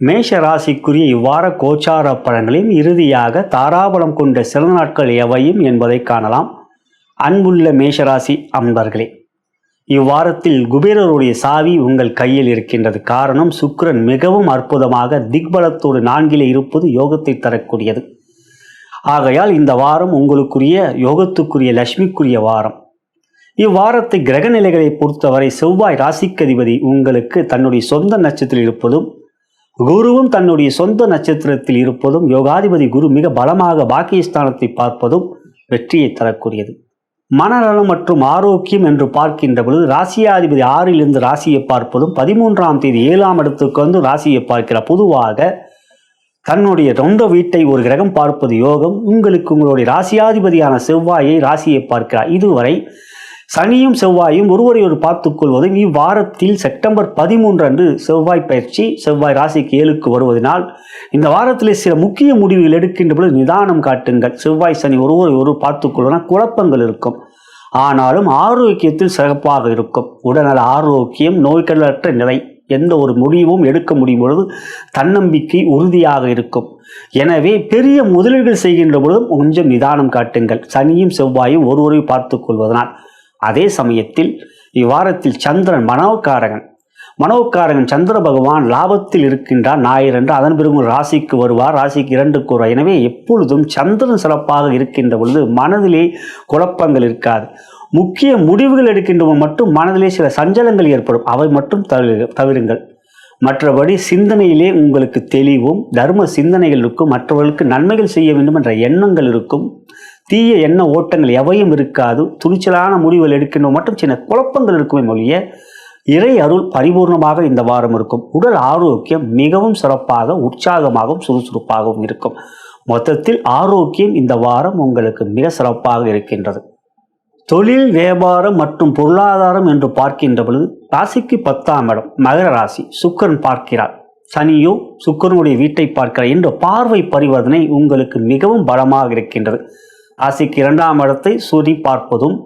மேஷ ராசிக்குரிய இவ்வார கோச்சார பலன்களையும் இறுதியாக தாராபலம் கொண்ட சிறந்த நாட்கள் எவையும் என்பதை காணலாம். அன்புள்ள மேஷராசி அன்பர்களே இவ்வாரத்தில் குபேரருடைய சாவி உங்கள் கையில் இருக்கின்றது. காரணம் சுக்கரன் மிகவும் அற்புதமாக திக்பலத்தோடு நான்கிலே இருப்பது யோகத்தை தரக்கூடியது. ஆகையால் இந்த வாரம் உங்களுக்குரிய யோகத்துக்குரிய லட்சுமிக்குரிய வாரம். இவ்வாரத்தை கிரக நிலைகளை பொறுத்தவரை செவ்வாய் ராசிக்கதிபதி உங்களுக்கு தன்னுடைய சொந்த நட்சத்திரத்தில் இருப்பதும் குருவும் தன்னுடைய சொந்த நட்சத்திரத்தில் இருப்பதும் யோகாதிபதி குரு மிக பலமாக பாக்கியஸ்தானத்தை பார்ப்பதும் வெற்றியை தரக்கூடியது. மனநலம் மற்றும் ஆரோக்கியம் என்று பார்க்கின்ற பொழுது ராசியாதிபதி ஆறிலிருந்து ராசியை பார்ப்பதும் பதிமூன்றாம் தேதி ஏழாம் இடத்துக்கு வந்து ராசியை பார்க்கிறார் பொதுவாக தன்னுடைய சொந்த வீட்டை ஒரு கிரகம் பார்ப்பது யோகம். உங்களுக்கு உங்களுடைய ராசியாதிபதியான செவ்வாயை ராசியை பார்க்கிறார். இதுவரை சனியும் செவ்வாயும் ஒருவரை ஒரு பார்த்துக் கொள்வதும் இவ்வாரத்தில் செப்டம்பர் பதிமூன்று அன்று செவ்வாய் பயிற்சி செவ்வாய் ராசிக்கு ஏழுக்கு வருவதனால் இந்த வாரத்திலே சில முக்கிய முடிவுகள் எடுக்கின்ற பொழுது நிதானம் காட்டுங்கள். செவ்வாய் சனி ஒருவரை ஒரு பார்த்துக் கொள்வதனால் குழப்பங்கள் இருக்கும். ஆனாலும் ஆரோக்கியத்தில் சிறப்பாக இருக்கும். உடல்நல ஆரோக்கியம் நோய்களற்ற நிலை எந்த ஒரு முடிவும் எடுக்க முடியும் பொழுது தன்னம்பிக்கை உறுதியாக இருக்கும். எனவே பெரிய முதலீடுகள் செய்கின்ற பொழுதும் கொஞ்சம் நிதானம் காட்டுங்கள். சனியும் செவ்வாயும் ஒருவரை பார்த்துக் கொள்வதனால் அதே சமயத்தில் இவ்வாரத்தில் சந்திரன் மனோக்காரகன் மனோக்காரகன் சந்திர பகவான் லாபத்தில் இருக்கின்றார் ஞாயிறு என்று அதன் பிறகு ராசிக்கு வருவார். ராசிக்கு இரண்டுக்கு கூறுவார் எனவே எப்பொழுதும் சந்திரன் சிறப்பாக இருக்கின்ற பொழுது மனதிலே குழப்பங்கள் இருக்காது. முக்கிய முடிவுகள் எடுக்கின்றவன் மட்டும் மனதிலே சில சஞ்சலங்கள் ஏற்படும். அவை மட்டும் தவிருங்கள். மற்றபடி சிந்தனையிலே உங்களுக்கு தெளிவும் தர்ம சிந்தனைகள் இருக்கும். மற்றவர்களுக்கு நன்மைகள் செய்ய வேண்டும் என்ற எண்ணங்கள் இருக்கும். தீய எண்ண ஓட்டங்கள் எவையும் இருக்காது. துணிச்சலான முடிவுகள் எடுக்கணும் மட்டும் சின்ன குழப்பங்கள் இருக்குமே மொழிய இறை அருள் பரிபூர்ணமாக இந்த வாரம் இருக்கும். உடல் ஆரோக்கியம் மிகவும் சிறப்பாக உற்சாகமாகவும் சுறுசுறுப்பாகவும் இருக்கும். மொத்தத்தில் ஆரோக்கியம் இந்த வாரம் உங்களுக்கு மிக சிறப்பாக இருக்கின்றது. தொழில் வியாபாரம் மற்றும் பொருளாதாரம் என்று பார்க்கின்ற பொழுது ராசிக்கு பத்தாம் இடம் மகர ராசி சுக்கரன் பார்க்கிறார். சனியோ சுக்கரனுடைய வீட்டை பார்க்கிறார் என்ற பார்வை பரிவர்த்தனை உங்களுக்கு மிகவும் பலமாக இருக்கின்றது. ராசிக்கு இரண்டாம் இடத்தை சூரி பார்ப்பதும்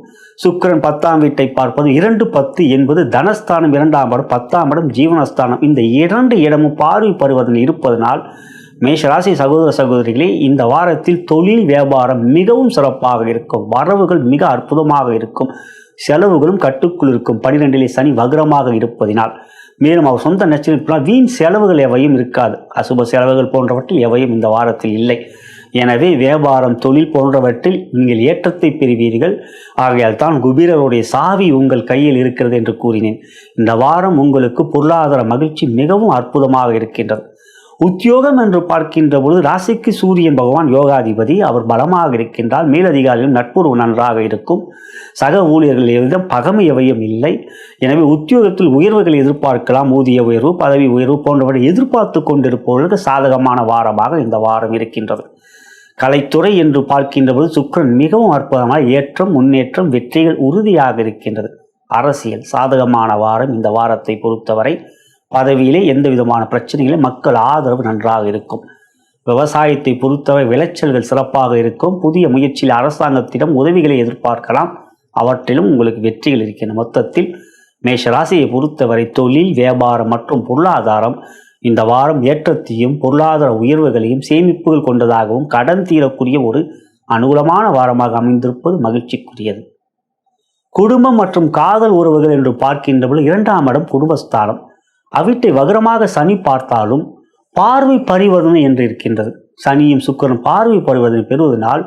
சுக்கிரன் பத்தாம் வீட்டை பார்ப்பதும் இரண்டு பத்து என்பது தனஸ்தானம் இரண்டாம் இடம் பத்தாம் இடம் ஜீவனஸ்தானம். இந்த இரண்டு இடமும் பார்வை பரிவர்த்தனை இருப்பதனால் மேஷராசி சகோதர சகோதரிகளே இந்த வாரத்தில் தொழில் வியாபாரம் மிகவும் சிறப்பாக இருக்கும். வரவுகள் மிக அற்புதமாக இருக்கும். செலவுகளும் கட்டுக்குள் இருக்கும். பனிரெண்டிலே சனி வக்ரமாக இருப்பதினால் மேலும் அவர் சொந்த நட்சத்திரம் வீண் செலவுகள் எவையும் இருக்காது. அசுப செலவுகள் போன்றவற்றில் எவையும் இந்த வாரத்தில் இல்லை. எனவே வியாபாரம் தொழில் போன்றவற்றில் நீங்கள் ஏற்றத்தை பெறுவீர்கள். ஆகையால் தான் குபீரருடைய சாவி உங்கள் கையில் இருக்கிறது என்று கூறினேன். இந்த வாரம் உங்களுக்கு பொருளாதார மகிழ்ச்சி மிகவும் அற்புதமாக இருக்கின்றது. உத்தியோகம் என்று பார்க்கின்ற பொழுது ராசிக்கு சூரியன் பகவான் யோகாதிபதி அவர் பலமாக இருக்கின்றால் மேலதிகாரிகள் நட்புறவு நன்றாக இருக்கும். சக ஊழியர்கள் எதுவும் பகமை எவையும் இல்லை. எனவே உத்தியோகத்தில் உயர்வுகளை எதிர்பார்க்கலாம். ஊதிய உயர்வு பதவி உயர்வு போன்றவற்றை எதிர்பார்த்து கொண்டிருப்பவர்களுக்கு சாதகமான வாரமாக இந்த வாரம் இருக்கின்றது. கலைத்துறை என்று பார்க்கின்ற போது மிகவும் அற்புதமாக ஏற்றம் முன்னேற்றம் வெற்றிகள் உறுதியாக இருக்கின்றது. அரசியல் சாதகமான வாரம் இந்த வாரத்தை பொறுத்தவரை. பதவியிலே எந்த விதமான பிரச்சனைகளும் மக்கள் ஆதரவு நன்றாக இருக்கும். விவசாயத்தை பொறுத்தவரை விளைச்சல்கள் சிறப்பாக இருக்கும். புதிய முயற்சியில் அரசாங்கத்திடம் உதவிகளை எதிர்பார்க்கலாம். அவற்றிலும் உங்களுக்கு வெற்றிகள் இருக்கின்றன. மொத்தத்தில் மேஷராசியை பொறுத்தவரை தொழில் வியாபாரம் மற்றும் பொருளாதாரம் இந்த வாரம் ஏற்றத்தையும் பொருளாதார உயர்வுகளையும் சேமிப்புகள் கொண்டதாகவும் கடன் தீரக்கூடிய ஒரு அனுகூலமான வாரமாக அமைந்திருப்பது மகிழ்ச்சிக்குரியது. குடும்பம் மற்றும் காதல் உறவுகள் என்று பார்க்கின்ற பொழுது இரண்டாம் இடம் குடும்பஸ்தானம். அவிட்டை வகரமாக சனி பார்த்தாலும் பார்வை பரிவர்த்தனை என்று இருக்கின்றது. சனியும் சுக்கரன் பார்வை பரிவர்த்தனை பெறுவதனால்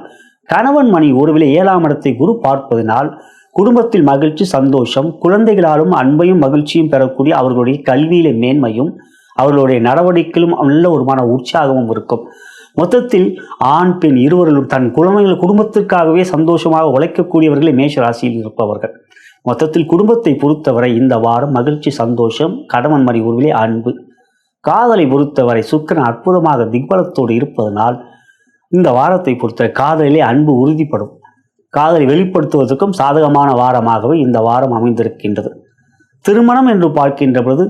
கணவன் மணி உறவிலே ஏழாம் இடத்தை குரு பார்ப்பதனால் குடும்பத்தில் மகிழ்ச்சி சந்தோஷம் குழந்தைகளாலும் அன்பையும் மகிழ்ச்சியும் பெறக்கூடிய அவர்களுடைய கல்வியில மேன்மையும் அவர்களுடைய நடவடிக்கையிலும் நல்ல ஒரு மன உற்சாகமும் இருக்கும். மொத்தத்தில் ஆண் பெண் இருவர்களும் தன் குழந்தைகள் குடும்பத்திற்காகவே சந்தோஷமாக உழைக்கக்கூடியவர்களே மேஷ ராசியில் இருப்பவர்கள். மொத்தத்தில் குடும்பத்தை பொறுத்தவரை இந்த வாரம் மகிழ்ச்சி சந்தோஷம் கடவன் மணி உருவிலே அன்பு. காதலை பொறுத்தவரை சுக்கரன் அற்புதமாக திக்பலத்தோடு இருப்பதனால் இந்த வாரத்தை பொறுத்த காதலிலே அன்பு உறுதிப்படும். காதலை வெளிப்படுத்துவதற்கும் சாதகமான வாரமாகவே இந்த வாரம் அமைந்திருக்கின்றது. திருமணம் என்று பார்க்கின்ற பொழுது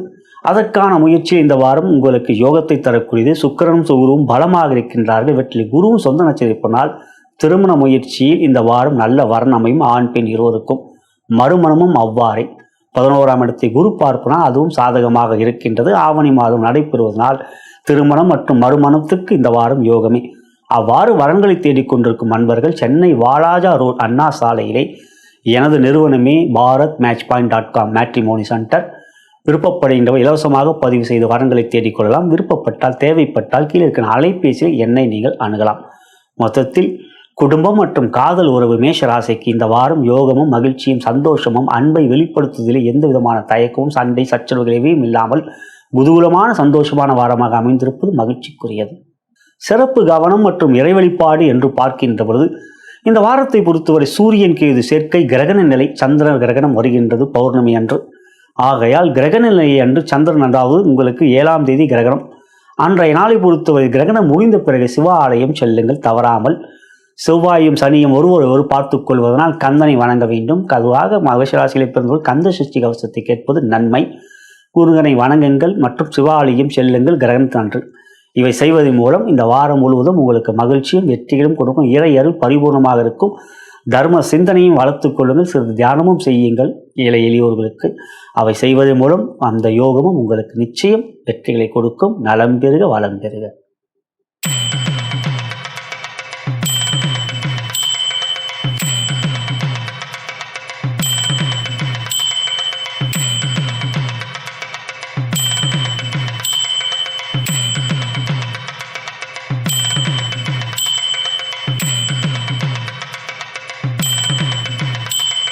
அதற்கான முயற்சி இந்த வாரம் உங்களுக்கு யோகத்தை தரக்கூடியது. சுக்கிரனும் சுகுருவும் பலமாக இருக்கின்றார்கள். இவற்றில் குருவும் சொந்த நட்சத்திரப்பனால் திருமண முயற்சியில் இந்த வாரம் நல்ல வரணமையும் ஆண் பெண் இருவருக்கும் மறுமணமும் அவ்வாறே. பதினோராம் இடத்தை குரு பார்ப்பனால் அதுவும் சாதகமாக இருக்கின்றது. ஆவணி மாதம் நடைபெறுவதனால் திருமணம் மற்றும் மறுமணத்துக்கு இந்த வாரம் யோகமே. அவ்வாறு வரன்களை தேடிக்கொண்டிருக்கும் அன்பர்கள் சென்னை வாலாஜா ரோட் அண்ணா சாலையிலே எனது நிறுவனமே Bharat match point dot com matrimony centre. விருப்பப்படுகின்றவர் இலவசமாக பதிவு செய்து வரன்களை தேடிக்கொள்ளலாம் விருப்பப்பட்டால் தேவைப்பட்டால் கீழே இருக்கிற அலைபேசியில் என்னை நீங்கள் அணுகலாம். மொத்தத்தில் குடும்பம் மற்றும் காதல் உறவு மேஷ ராசிக்கு இந்த வாரம் யோகமும் மகிழ்ச்சியும் சந்தோஷமும் அன்பை வெளிப்படுத்துவதில் எந்த விதமான தயக்கமும் சண்டை சச்சரவுகள் எவையும் இல்லாமல் குதூலமான சந்தோஷமான வாரமாக அமைந்திருப்பது மகிழ்ச்சிக்குரியது. சிறப்பு கவனம் மற்றும் இறைவழிபாடு என்று பார்க்கின்ற பொழுது இந்த வாரத்தை பொறுத்தவரை சூரியன் கேது சேர்க்கை கிரகண நிலை சந்திர கிரகணம் வருகின்றது பௌர்ணமி அன்று. ஆகையால் கிரகண அன்று சந்திரன் அதாவது உங்களுக்கு ஏழாம் தேதி கிரகணம். அன்றைய நாளை பொறுத்தவரை கிரகணம் முடிந்த பிறகு சிவ ஆலயம் செல்லுங்கள் தவறாமல். செவ்வாயும் சனியும் ஒருவர் ஒரு கொள்வதனால் கந்தனை வணங்க வேண்டும். அதுவாக மகசராசிகளை பிறந்தவர்கள் கந்த சஷ்டி கவசத்தை கேட்பது நன்மை. குருகனை வணங்குங்கள் மற்றும் சிவாலயம் செல்லுங்கள் கிரகணத்தன்று இவை செய்வதன் மூலம் இந்த வாரம் முழுவதும் உங்களுக்கு மகிழ்ச்சியும் வெற்றிகளும் கொடுக்கும். இறை பரிபூர்ணமாக இருக்கும். தர்ம சிந்தனையும் வளர்த்து கொள்ளுங்கள். சிறிது தியானமும் செய்யுங்கள். ஏழை எளியோர்களுக்கு அவை செய்வதன் மூலம் அந்த யோகமும் உங்களுக்கு நிச்சயம் வெற்றிகளை கொடுக்கும். நலம் பெறுக வளம் பெறுக.